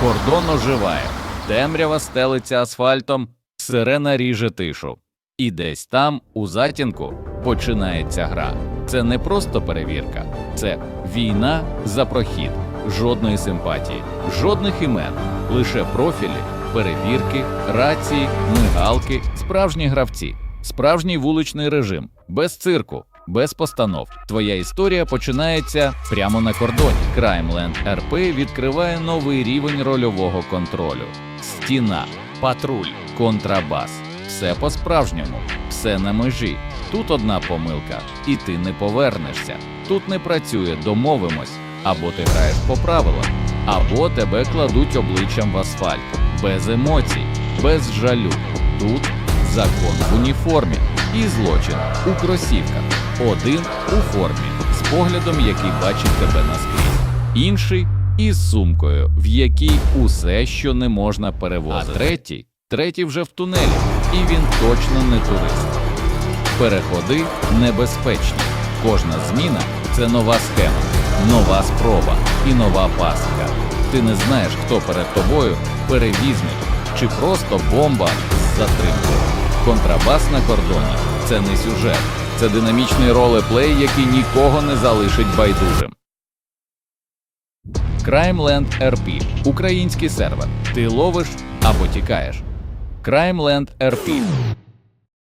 Кордон оживає, темрява стелиться асфальтом, сирена ріже тишу. І десь там, у затінку, починається гра. Це не просто перевірка, це війна за прохід, жодної симпатії, жодних імен, лише профілі, перевірки, рації, мигалки, справжні гравці, справжній вуличний режим, без цирку, без постанов. Твоя історія починається прямо на кордоні. Краймленд РП відкриває новий рівень рольового контролю. Стіна, патруль, контрабас. Все по-справжньому, все на межі. Тут одна помилка, і ти не повернешся. Тут не працює, домовимось. Або ти граєш по правилам, або тебе кладуть обличчям в асфальт, без емоцій, без жалю. Тут закон в уніформі і злочин у кросівках. Один у формі, з поглядом, який бачить тебе наскрізь, інший із сумкою, в якій усе, що не можна перевозити. А третій, третій вже в тунелі, і він точно не турист. Переходи небезпечні. Кожна зміна це нова схема, нова спроба і нова пастка. Ти не знаєш, хто перед тобою перевізник чи просто бомба з затримкою. Контрабас на кордоні це не сюжет, це динамічний ролеплей, який нікого не залишить байдужим. Crimeland RP – український сервер. Ти ловиш або тікаєш. Crimeland RP